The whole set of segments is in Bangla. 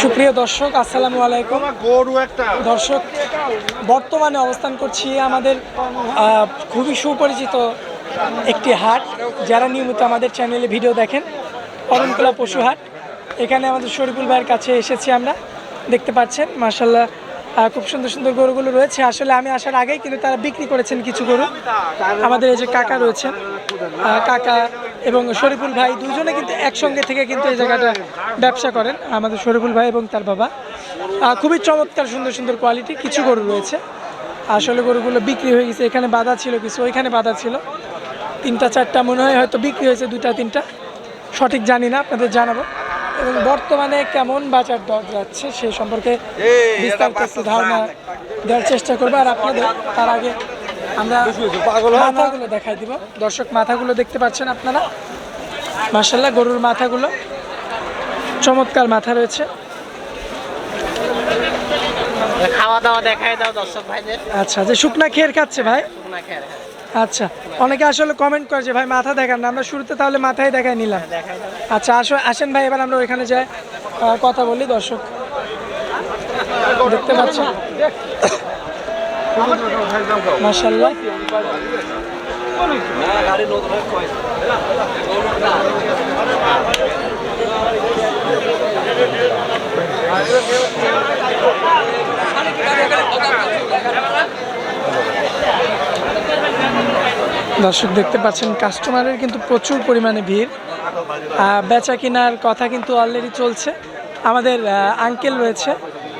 সুপ্রিয় দর্শক আসসালামু আলাইকুম। গরু একটা। দর্শক বর্তমানে অবস্থান করছি আমাদের খুবই সুপরিচিত একটি হাট। যারা নিয়মিত আমাদের চ্যানেলে ভিডিও দেখেন অরণকুলা পশু হাট। এখানে আমাদের শরীফুল ভাইয়ের কাছে এসেছি আমরা। দেখতে পাচ্ছেন মার্শাল্লাহ খুব সুন্দর সুন্দর গরুগুলো রয়েছে। আসলে আমি আসার আগেই কিন্তু তারা বিক্রি করেছেন কিছু গরু। আমাদের এই যে কাকা রয়েছেন কাকা এবং শরীফুল ভাই দুজনে কিন্তু একসঙ্গে থেকে কিন্তু এই জায়গাটা ব্যবসা করেন, আমাদের শরীফুল ভাই এবং তার বাবা। খুবই চমৎকার, সুন্দর সুন্দর কোয়ালিটি কিছু গরু রয়েছে। আসলে গরুগুলো বিক্রি হয়ে গেছে, এখানে বাধা ছিল কিছু, ওইখানে বাধা ছিল। তিনটা, চারটা মনে হয় হয়তো বিক্রি হয়েছে দুটা তিনটা। সঠিক জানি না, আপনাদের জানাব। এবং বর্তমানে কেমন বাজার দর যাচ্ছে সেই সম্পর্কে বিস্তারিত ধারণা দেওয়ার চেষ্টা করব। আর আপনাদের, তার আগে আমরা মাথাগুলো দেখাই দিব। দর্শক মাথাগুলো দেখতে পাচ্ছেন আপনারা? মার্শাল্লাহ গরুর মাথাগুলো। চমৎকার মাথা রয়েছে। খাওয়া দাওয়া দেখাই দাও দর্শক ভাইদের। আচ্ছা যে শুকনা খের খাচ্ছে ভাই? আচ্ছা অনেকে আসলে কমেন্ট করে যে ভাই মাথা দেখান না। আমরা শুরুতে তাহলে মাথায় দেখাই নিলাম। আচ্ছা আসো আসেন ভাই এবার আমরা ওইখানে যাই কথা বলি দর্শক। দেখতে পাচ্ছেন। দর্শক, দেখতে পাচ্ছেন, কাস্টমারের কিন্তু প্রচুর পরিমাণে ভিড়। বেচা কেনার কথা কিন্তু অলরেডি চলছে। আমাদের আঙ্কেল রয়েছে,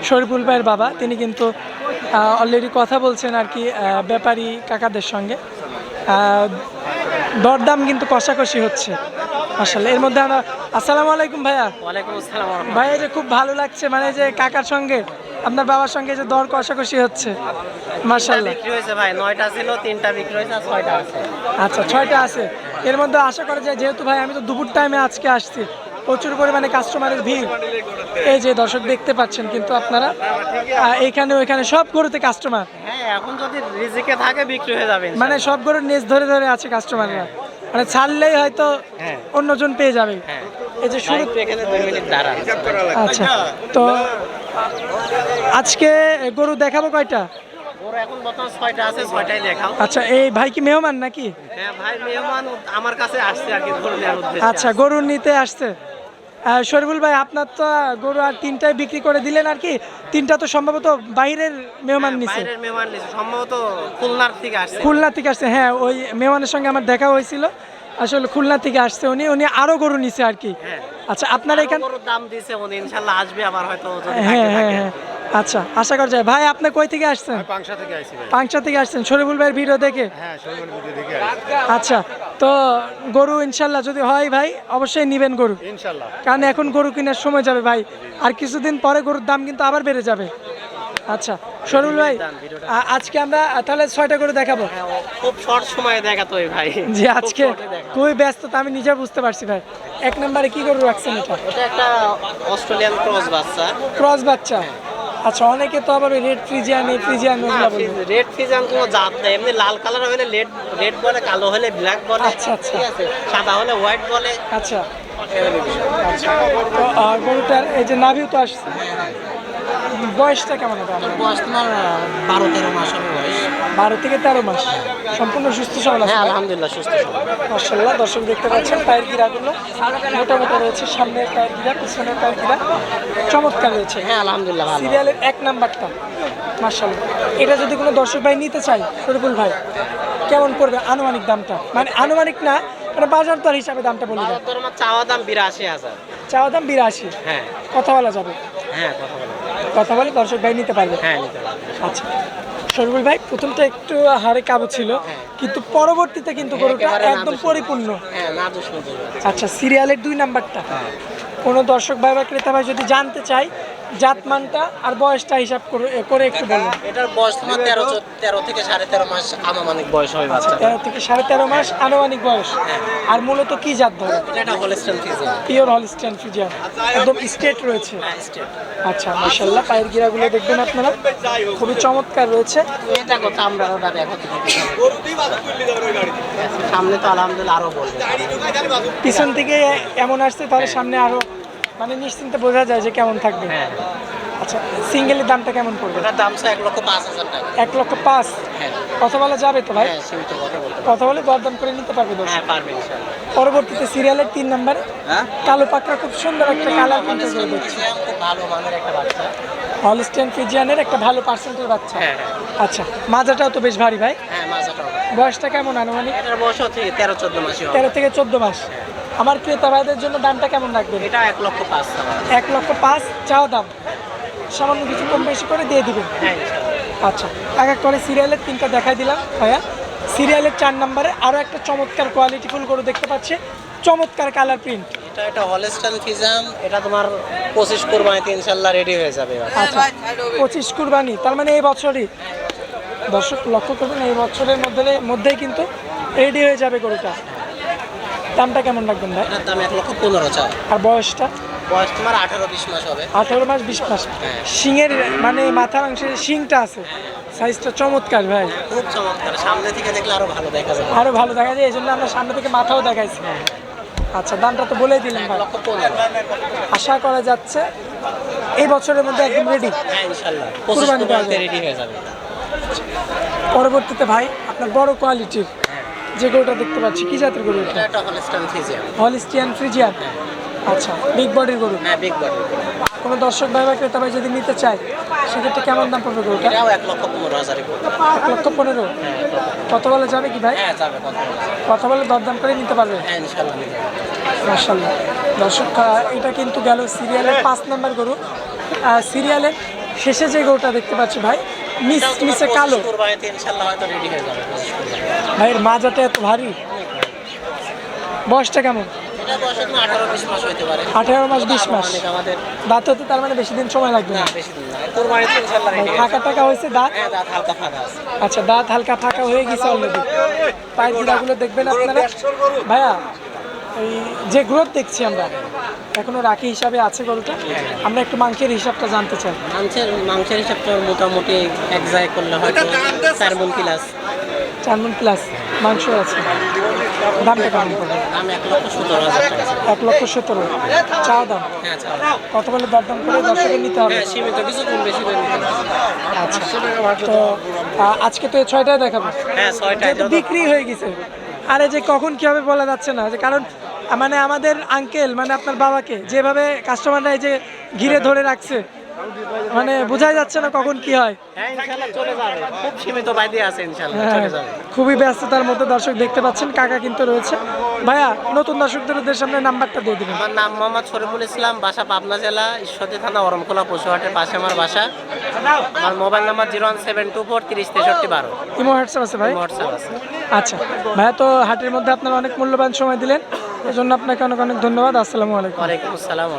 শরীফুল ভাইয়ের বাবা। তিনি কিন্তু অলরেডি কথা বলছেন আর কি ব্যাপারী কাকাদের সঙ্গে। দরদাম কিন্তু কষাকষি হচ্ছে আসলে এর মধ্যে আমরা আসসালামু আলাইকুম ভাইয়া। ওয়ালাইকুম আসসালাম ওয়া রাহমাতুল্লাহ। ভাই এই যে খুব ভালো লাগছে মানে যে কাকার সঙ্গে আপনার বাবার সঙ্গে যে দর কষাকষি হচ্ছে মার্শাল্লাহ বিক্রি হয়েছে ভাই নয়টা ছিল তিনটা বিক্রি হয়েছে ছয়টা আছে। আচ্ছা ছয়টা আছে। এর মধ্যে আশা করা যায় যেহেতু ভাই আমি তো দুপুর টাইমে আজকে আসছি প্রচুর পরিমাণে কাস্টমারের ভিড়। এই যে দর্শক দেখতে পাচ্ছেন কিন্তু আপনারা। এখানে ওইখানে সব গরুতে কাস্টমার হ্যাঁ এখন যদি রিজিকে থাকে বিক্রি হয়ে যাবে মানে সব গরুর নেজ ধরে ধরে আছে কাস্টমাররা মানে ছাড়লেই হয়তো হ্যাঁ। অন্যজন পেয়ে যাবে। হ্যাঁ। এই যে শুরু আচ্ছা তো আজকে গরু দেখাবো কয়টা? আচ্ছা এই ভাই কি মেহমান নাকি? আচ্ছা গরু নিতে আসছে। শরীফুল ভাই আপনার তো গরু আর তিনটায় বিক্রি করে দিলেন আর কি? তিনটা তো সম্ভবত বাইরের মেহমান হ্যাঁ, নিছে। বাইরের মেহমান নিছে। সম্ভবত খুলনার থেকে আসছে। খুলনা থেকে আসছে হ্যাঁ ওই মেহমানের সঙ্গে আমার দেখা হয়েছিল। আসলে খুলনা থেকে আসছে উনি উনি আরও গরু নিছে আর কি। হ্যাঁ। আচ্ছা আপনার এখানে গরুর দাম দিছে উনি ইনশাআল্লাহ আসবে আবার হয়তো হ্যাঁ হ্যাঁ হ্যাঁ। আচ্ছা আশা করা যায়। ভাই আপনি কই থেকে আসছেন? পাংশা থেকে আইছি ভাই। পাংশা থেকে আসছেন। শরীফুল ভাইয়ের ভিডিও দেখে? হ্যাঁ শৈবন ভিডিও দেখে আইছি। আচ্ছা তো গরু ইনশাল্লাহ যদি হয় ভাই অবশ্যই নিবেন গরু। ইনশাআল্লাহ কারণ এখন গরু কেনার সময় যাবে ভাই। আর কিছুদিন পরে গরুর দাম কিন্তু আবার বেড়ে যাবে। আচ্ছা সরুল ভাই আজকে আমরা তাহলে ছয়টা গরু দেখাবো? হ্যাঁ, খুব শর্ট সময়ে দেখাতো ওই ভাই। যে খুব আজকে খুবই ব্যস্ত তা আমি নিজে বুঝতে পারছি ভাই। এক নম্বরে কি গরু রাখছেন এটা? এটা একটা অস্ট্রেলিয়ান ক্রস বাচ্চা। ক্রস বাচ্চা। আচ্ছা অনেকে তো আবার রেড ফ্রিজিয়ান এই ফ্রিজিয়ান ওগুলো বলে। রেড ফ্রিজিয়ান কোনো জাত নেই। এমনি লাল কালার হলে রেড রেড বলে কালো হলে ব্ল্যাক বলে। আচ্ছা, আচ্ছা। ঠিক আছে। সাদা হলে হোয়াইট বলে। আচ্ছা। তো আহ, গরুটার এই যে নাভিও তো আসছে। বয়সটা কেমন হবে বয়স তোমার বারো তেরো মাস হবে বয়স। বারো থেকে তেরো মাস। সম্পূর্ণ সুস্থ সবল আছে। হ্যাঁ আলহামদুলিল্লাহ সুস্থ সবল। মার্শাল্লাহ দর্শক দেখতে পাচ্ছেন পায়ের গিরাগুলো মোটা মোটা রয়েছে সামনের পায়ের গিরা পিছনের পায়ের গিরা চমৎকার রয়েছে। হ্যাঁ আলহামদুলিল্লাহ সিরিয়ালের এক নাম্বারটা মার্শাল্লাহ এটা যদি কোনো দর্শক ভাই নিতে চায় শরীফুল ভাই কেমন পড়বে আনুমানিক দামটা? মানে আনুমানিক না মানে বাজার দর হিসাবে দামটা বলে। চাওয়া দাম বিরাশি হাজার। চাওয়া দাম বিরাশি? হ্যাঁ। কথা বলা যাবে? হ্যাঁ কথা বলে কথা বলে দর্শক ভাই নিতে পারবে। হ্যাঁ নিতে পারবে। আচ্ছা। শরীফুল ভাই প্রথমটা একটু হারে কাবু ছিল কিন্তু পরবর্তীতে কিন্তু গরুটা একদম পরিপূর্ণ। হ্যাঁ আচ্ছা সিরিয়ালের দুই নাম্বারটা। কোনো দর্শক ভাই বা ক্রেতা ভাই যদি জানতে চাই জাতমানটা আর বয়সটা হিসাব করে করে একটু বলুন। এটার বয়স তোমার তেরো তেরো থেকে সাড়ে তেরো মাস আনুমানিক বয়স হবে বাচ্চা তেরো থেকে সাড়ে তেরো মাস আনুমানিক বয়স। আর মূলত কি জাত ধরে এটা Holstein Friesian pure Holstein Friesian একদম স্টেট রয়েছে। হ্যাঁ আচ্ছা মার্শাল্লাহ পায়ের গিরাগুলো দেখবেন আপনারা। খুবই চমৎকার রয়েছে। এটা কথা আমরা দেখো সামনে তো আলহামদুলিল্লাহ আরও বলবে। পিছন থেকে এমন আসছে তাহলে সামনে আরও মানে নিশ্চিন্তে বোঝা যায় যে কেমন থাকবে। হ্যাঁ। আচ্ছা সিঙ্গেলের দামটা কেমন পড়বে? ওটার দাম স্যার এক লক্ষ পাঁচ হাজার টাকা। এক লক্ষ পাঁচ? হ্যাঁ। কথা বলা যাবে তো ভাই? হ্যাঁ সীমিত কথা বলতে। কথা বলে দরদাম করে নিতে পারবে দর্শক। হ্যাঁ পারবে ইনশাল্লাহ। পরবর্তীতে সিরিয়ালের তিন নম্বরে। হ্যাঁ? কালো পাকড়া খুব সুন্দর একটা কালার কিন্তু করে দিচ্ছে খুব ভালো মানের একটা বাচ্চা। হলস্টিয়ান ফিজিয়ানের একটা ভালো পার্সেন্টের বাচ্চা। হ্যাঁ হ্যাঁ। আচ্ছা মাজাটাও তো বেশ ভারী ভাই। হ্যাঁ মাজাটাও বয়সটা কেমন আনুমানিক? এটার বয়স হচ্ছে তেরো চোদ্দ মাসই হবে। তেরো থেকে চোদ্দ মাস। আমার ক্রেতা ভাইদের জন্য দামটা কেমন রাখবেন? এটা এক লক্ষ পাঁচ এক লক্ষ পাঁচ চাও দাম? সামান্য কিছু কম বেশি করে দিয়ে দিবেন। হ্যাঁ আচ্ছা এক এক করে সিরিয়ালের তিনটা দেখাই দিলাম ভাইয়া। সিরিয়ালের চার নম্বরে আরও একটা চমৎকার কোয়ালিটি ফুল গরু দেখতে পাচ্ছি। চমৎকার কালার প্রিন্ট এটা একটা হলস্টান ফিজাম এটা তোমার পঁচিশ কোরবানিতে ইনশাল্লাহ রেডি হয়ে যাবে আচ্ছা পঁচিশ কুরবানি তার মানে এই বছরই। দর্শক লক্ষ্য করবেন এই বছরের মধ্যে মধ্যেই কিন্তু রেডি হয়ে যাবে গরুটা। দামটা কেমন রাখবেন ভাই? এটার দাম এক লক্ষ পনেরো চাও আর বয়সটা? বয়স তোমার আঠারো বিশ মাস হবে। আঠারো মাস বিশ মাস? হ্যাঁ। শিংয়ের মানে মাথার অংশে শিংটা আছে। সাইজটা চমৎকার ভাই। খুব চমৎকার। সামনে থেকে দেখলে আরও ভালো দেখা যাবে। আরও ভালো দেখা যায় এই জন্য আমরা সামনে থেকে মাথাও দেখাইছি। আচ্ছা দামটা তো বলেই দিলেন এক ভাই। আশা করা যাচ্ছে এই বছরের মধ্যে একদম রেডি হ্যাঁ কুরবানি। রেডি হয়ে যাবে। পরবর্তীতে ভাই আপনার বড় কোয়ালিটির যে গরুটা দেখতে পাচ্ছি কি জাতের গরু এটা? একটা হলিস্টিয়ান ফ্রিজিয়ান আচ্ছা বিগ বডির গরু? হ্যাঁ বিগ বডি কোনো দর্শক ভাই বা ক্রেতা ভাই যদি নিতে চায় সেক্ষেত্রে কেমন দাম পড়বে গরুটা? এটাও এক লক্ষ পনেরো হাজারে এক লক্ষ পনেরো? কত বলে যাবে কি ভাই? হ্যাঁ যাবে কত কথা বলে দরদাম করে নিতে পারবে? হ্যাঁ দর্শক এটা কিন্তু গেল সিরিয়ালের পাঁচ নাম্বার গরু। সিরিয়ালের শেষে যে গরুটা দেখতে পাচ্ছি ভাই মিসে 25 কালো। কোরবানিতে ইনশাল্লাহ হয়তো রেডি হয়ে যাবে। 25 কোরবানিতে। ভাইয়ের মাজাটা এত ভারী। বয়সটা কেমন? এটা বয়স এখন আঠারো মাস হইতে মাস বিশ মাস। দাঁত হতে তার মানে বেশি দিন সময় লাগবে না? না বেশি দিন না। কোরবানিতে ইনশাল্লাহ রেডি ফাঁকা টাকা হয়েছে দাঁত? হ্যাঁ দাঁত হালকা ফাঁকা আছে। আচ্ছা দাঁত হালকা ফাঁকা হয়ে গেছে অলরেডি পায়ের জিরাগুলো দেখবেন আপনারা। ভাইয়া এই যে গ্রোথ দেখছি আমরা এখনও রাখি হিসাবে আছে গরুটা? আমরা একটু মাংসের হিসাবটা জানতে চাই। মাংসের মাংসের হিসাবটা মোটামুটি এক জায়গায় করলে হয়তো চার মন প্লাস। চার মন প্লাস মাংস আছে। দামটা কেমন পড়বে দাম এক লক্ষ সতেরো হাজার এক লক্ষ সতেরো। চা দাম? হ্যাঁ। কত বলে দরদাম করে দর্শকের নিতে হবে? হ্যাঁ সীমিত কিছু কম বেশি করে আচ্ছা তো আজকে তো এই ছয়টায় দেখাবো। হ্যাঁ ছয়টায় বিক্রি হয়ে গেছে। আরে যে কখন কি হবে বলা যাচ্ছে না যে কারণ মানে আমাদের আঙ্কেল মানে আপনার বাবাকে যেভাবে কাস্টমাররা এই যে ঘিরে ধরে রাখছে মানে বোঝাই যাচ্ছে না কখন কি হয়। হ্যাঁ হ্যাঁ, খুবই ব্যস্ততার মধ্যে দর্শক দেখতে পাচ্ছেন কাকা কিন্তু রয়েছে। ভাইয়া নতুন দর্শকদের সামনে নাম্বারটা দিয়ে দিবেন। আমার নাম মোহাম্মদ শরীফুল ইসলাম বাসা পাবনা জেলা ঈশ্বরদী থানা অরমখোলা পশুহাটের পাশে আমার বাসা। আমার mobile number zero one seven two four তিরিশ তেষট্টি বারো। ইমো হোয়াটসঅ্যাপ আছে ভাই? হোয়াটসঅ্যাপ আছে। আচ্ছা। ভাইয়া তো হাটের মধ্যে আপনার অনেক মূল্যবান সময় দিলেন। এজন্য আপনাকে অনেক অনেক ধন্যবাদ। আসসালামু আলাইকুম। ওয়ালাইকুম আসসালাম।